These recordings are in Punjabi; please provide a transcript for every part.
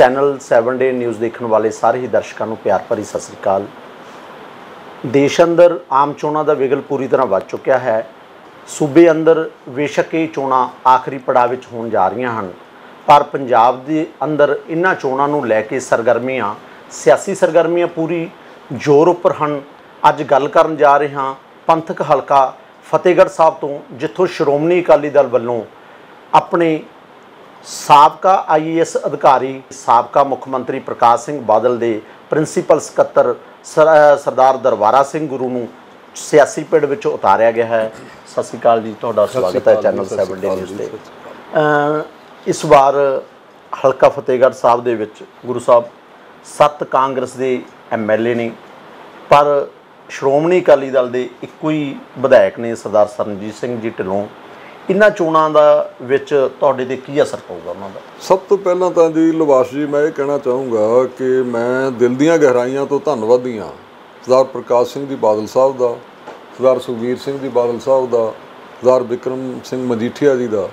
ਚੈਨਲ 7 ਡੇ ਨਿਊਜ਼ ਦੇਖਣ ਵਾਲੇ ਸਾਰੇ ਹੀ ਦਰਸ਼ਕਾਂ ਨੂੰ ਪਿਆਰ ਭਰੀ ਸਤਿ ਸ੍ਰੀ ਅਕਾਲ। ਦੇਸ਼ ਅੰਦਰ ਆਮ ਚੋਣਾਂ ਦਾ ਵਿਗਲ ਪੂਰੀ ਤਰ੍ਹਾਂ ਵੱਜ ਚੁੱਕਿਆ ਹੈ। ਸੂਬੇ ਅੰਦਰ ਬੇਸ਼ੱਕ ਇਹ ਚੋਣਾਂ ਆਖਰੀ ਪੜਾਅ ਵਿੱਚ ਹੋਣ ਜਾ ਰਹੀਆਂ ਹਨ। ਪਰ ਪੰਜਾਬ ਦੇ ਅੰਦਰ ਇਹਨਾਂ ਚੋਣਾਂ ਨੂੰ ਲੈ ਕੇ ਸਰਗਰਮੀਆਂ, ਸਿਆਸੀ ਸਰਗਰਮੀਆਂ ਪੂਰੀ ਜ਼ੋਰ ਉੱਪਰ ਹਨ। ਅੱਜ ਗੱਲ ਕਰਨ ਜਾ ਰਹੇ ਹਾਂ ਪੰਥਕ ਹਲਕਾ ਫਤਿਹਗੜ੍ਹ ਸਾਹਿਬ ਤੋਂ, ਜਿੱਥੋਂ ਸ਼੍ਰੋਮਣੀ ਅਕਾਲੀ ਦਲ ਵੱਲੋਂ ਆਪਣੇ ਸਾਬਕਾ ਆਈਏਐਸ ਅਧਿਕਾਰੀ ਸਾਬਕਾ ਮੁੱਖ ਮੰਤਰੀ ਪ੍ਰਕਾਸ਼ ਸਿੰਘ ਬਾਦਲ ਦੇ ਪ੍ਰਿੰਸੀਪਲ ਸਕੱਤਰ ਸਰਦਾਰ ਦਰਬਾਰਾ ਸਿੰਘ ਗੁਰੂ ਨੂੰ ਸਿਆਸੀ ਪਿੜ ਵਿੱਚ ਉਤਾਰਿਆ ਗਿਆ ਹੈ। ਸਤਿ ਸ਼੍ਰੀ ਅਕਾਲ ਜੀ ਤੁਹਾਡਾ ਸਵਾਗਤ ਹੈ ਚੈਨਲ 7 ਡੇ ਨਿਊਜ਼ ਤੇ। ਇਸ ਵਾਰ ਹਲਕਾ ਫਤਿਹਗੜ੍ਹ ਸਾਹਿਬ ਦੇ ਵਿੱਚ ਗੁਰੂ ਸਾਹਿਬ ਸੱਤ ਕਾਂਗਰਸ ਦੇ ਐਮਐਲਏ ਨੇ ਪਰ ਸ਼੍ਰੋਮਣੀ ਅਕਾਲੀ ਦਲ ਦੇ ਇੱਕੋ ਹੀ ਵਿਧਾਇਕ ਨੇ ਸਰਦਾਰ ਸਰਨਜੀਤ ਸਿੰਘ ਜੀ ਢਿੱਲੋਂ। ਇਹਨਾਂ ਚੋਣਾਂ ਦਾ ਵਿੱਚ ਤੁਹਾਡੇ ਤੇ ਕੀ ਅਸਰ ਪਊਗਾ ਉਹਨਾਂ ਦਾ? ਸਭ ਤੋਂ ਪਹਿਲਾਂ ਤਾਂ ਜੀ, ਲਵਾਸ਼ ਜੀ, ਮੈਂ ਇਹ ਕਹਿਣਾ ਚਾਹੂੰਗਾ ਕਿ ਮੈਂ ਦਿਲ ਦੀਆਂ ਗਹਿਰਾਈਆਂ ਤੋਂ ਧੰਨਵਾਦੀ ਹਾਂ। ਸਰਦਾਰ ਪ੍ਰਕਾਸ਼ ਸਿੰਘ ਜੀ ਬਾਦਲ ਸਾਹਿਬ ਦਾ, ਸਰਦਾਰ ਸੁਖਬੀਰ ਸਿੰਘ ਜੀ ਬਾਦਲ ਸਾਹਿਬ ਦਾ, ਸਰਦਾਰ ਵਿਕਰਮ ਸਿੰਘ ਮਜੀਠੀਆ ਜੀ ਦਾ,